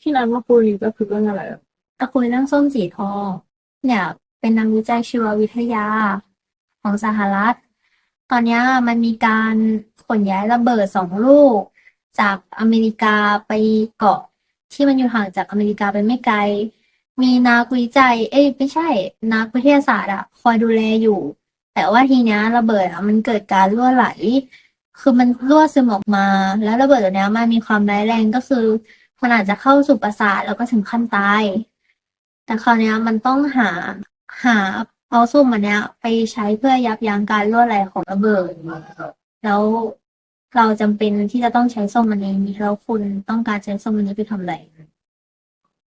ที่นั้นมาคุยก็คือเรื่องอะไรอะตะคุยเรื่องส้มสีทองเนี่ยเป็นนักวิจัยชีววิทยาของสหรัฐ ตอนเนี้ยมันมีการขนย้ายระเบิดสองลูก จากอเมริกาไปเกาะที่มันอยู่ห่างจากอเมริกาไปไม่ไกล มีนักวิจัย เอ้ยไม่ใช่ นักวิทยาศาสตร์อะคอยดูแลอยู่ แต่ว่าทีเนี้ยระเบิดอะมันเกิดการรั่วไหล คือมันรั่วซึมออกมา แล้วระเบิดตัวเนี้ยมันมีความร้ายแรงก็คือ มันอาจจะเข้าสู่ประสาทแล้วก็ถึงขั้นตาย แต่คราวนี้มันต้องหาหาเอาส้มอันเนี้ย ไปใช้เพื่อยับยั้งการรั่วไหลของระเบิด แล้วเราจำเป็นที่จะต้องใช้ส้มอันนี้แล้วคุณต้องการใช้ส้มอันนี้ไปทำอะไร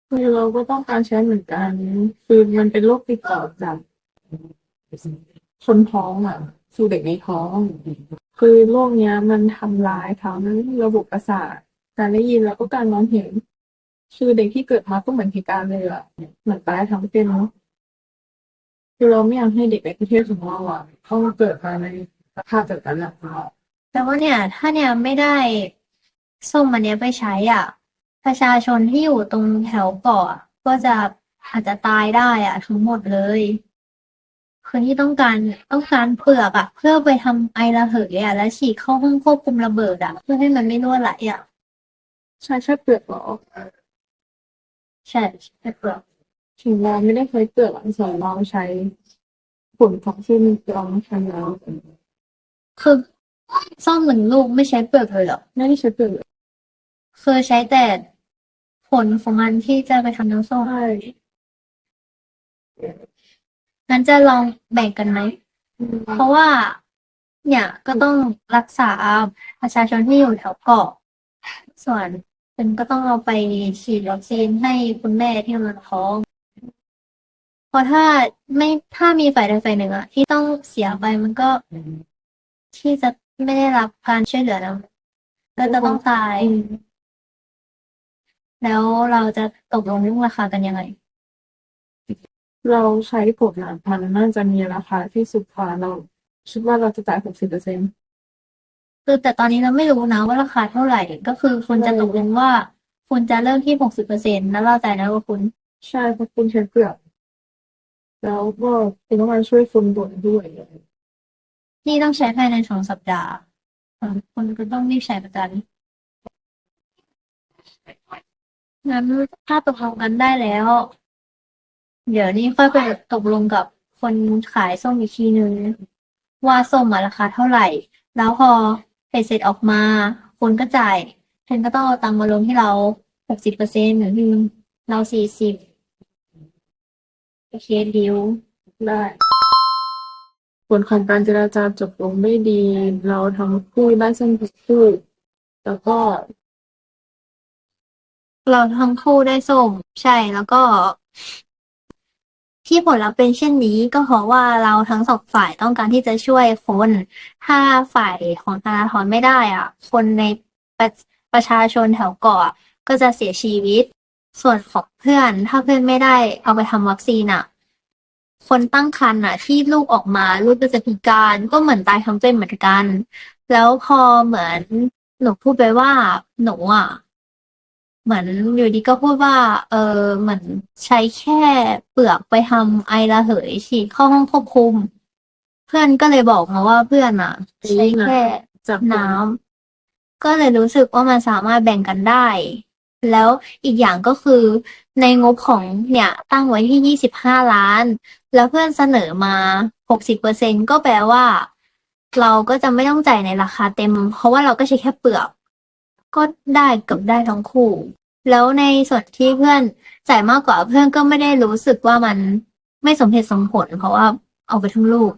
คือเราก็ต้องการใช้เหมือนกัน คือมันเป็นโรคติดต่อจากคนท้องอะ สู่เด็กในท้อง คือโรคเนี้ย มันทำร้ายทั้งระบบประสาท การได้ยินแล้วก็การมองเห็น คือเด็กที่เกิดมาก็เหมือนพิการเลยอะเหมือนตายทั้งเป็นเนาะคือเราไม่อยากให้เด็กในประเทศของเราอะเขาเกิดมาในสภาพแบบนั้นอะแต่ว่าเนี่ย ถ้าเนี่ยไม่ได้ส้มอันเนี้ยไปใช้อะ ประชาชนที่อยู่ตรงแถวเกาะก็จะอาจจะตายได้อะ ทั้งหมดเลยคนที่ต้องการต้องการเปลือกอะ เพื่อไปทำไอระเหยอะ แล้วฉีดเข้าห้องควบคุมระเบิดอะ เพื่อให้มันไม่รั่วไหลอะ ใช่ใช่เปลือกเหรอ ใช่ใช่เปลือกถึงเราไม่ได้ใช้เปลือกหลังสองเราใช้ผลของซึ่งเราไม่ใช้แล้วคือส้มหนึ่งลูกไม่ใช้เปลือกเลยเหรอ ไม่ได้ใช้เปลือกเลยคือใช้แต่ผลของมันที่จะไปทำน้ำส้มใช่งั้นจะลองแบ่งกันไหม เพราะว่าเนี่ยก็ต้องรักษาประชาชนที่อยู่แถวเกาะส่วน เป็นก็ต้องเอาไปฉีดวัคซีนให้คุณแม่ที่กำลังท้อง เพราะถ้าไม่ถ้ามีฝ่ายใดฝ่ายหนึ่งอะที่ต้องเสียไปมันก็ที่จะไม่ได้รับการช่วยเหลือนะก็จะต้องตาย แล้วเราจะตกลงเรื่องราคากันยังไง เราใช้ผลหลังพันน่าจะมีราคาที่สุดกว่าเราคิดว่าเราจะจ่ายหกสิบเปอร์เซ็นต์ คือแต่ตอนนี้เราไม่รู้นะว่าราคาเท่าไหร่ก็คือคุณจะตกลงว่า คุณจะเริ่มที่หกสิบเปอร์เซ็นต์แล้วเราจ่ายนะว่าคุณ ใช่เพราะคุณใช้เปลือกแล้วก็คุณต้องมาช่วยคนบ่นด้วยนี่ต้องใช้ภายในสองสัปดาห์อ่าคุณก็ต้องรีบใช้ประกันงั้นถ้าตกลงกันได้แล้ว เดี๋ยวนี้ค่อยไปตกลงกับคนขายส้มอีกทีนึงว่าส้มอะราคาเท่าไหร่ แล้วพอ เป็ดเสร็จออกมาคุณก็จ่ายเทนก็ต้องเอาตังค์มาลงที่เราหกสิบเปอร์เซ็นต์หรือเราสี่สิบโอเคดิวได้ ผลของการเจราจาจบลงไม่ดี เราทั้งคู่ได้เส้นทั้งคู่แล้วก็ เราทั้งคู่ได้ส้มใช่แล้วก็ ที่ผลลัพธ์เป็นเช่นนี้ก็เพราะว่าเราทั้งสองฝ่ายต้องการที่จะช่วยคน ถ้าฝ่ายของธนาธรไม่ได้อะ คนในประประชาชนแถวเกาะอก็จะเสียชีวิต ส่วนของเพื่อน ถ้าเพื่อนไม่ได้เอาไปทำวัคซีนอะ คนตั้งครรภ์อะ ที่ลูกออกมาลูกก็จะพิการก็เหมือนตายทั้งเป็นเหมือนกัน แล้วพอเหมือนหนูพูดไปว่าหนูอะ เหมือนอยู่ดีก็พูดว่า เออเหมือนใช้แค่เปลือกไปทำไอระเหยฉีดเข้าห้องควบคุม เพื่อนก็เลยบอกมาว่าเพื่อนอะ ใช้แค่จากน้ำก็เลยรู้สึกว่ามันสามารถแบ่งกันได้ แล้วอีกอย่างก็คือในงบของเนี่ยตั้งไว้ที่ยี่สิบห้าล้าน แล้วเพื่อนเสนอมาหกสิบเปอร์เซ็นก็แปลว่า เราก็จะไม่ต้องจ่ายในราคาเต็ม เพราะว่าเราก็ใช้แค่เปลือก ก็ได้เกับได้ทั้งคู่ แล้วในส่วนที่เพื่อนจ่ายมากกว่าเพื่อนก็ไม่ได้รู้สึกว่ามันไม่สมเหตุสมผล เพราะว่าเอาไปทั้งลูก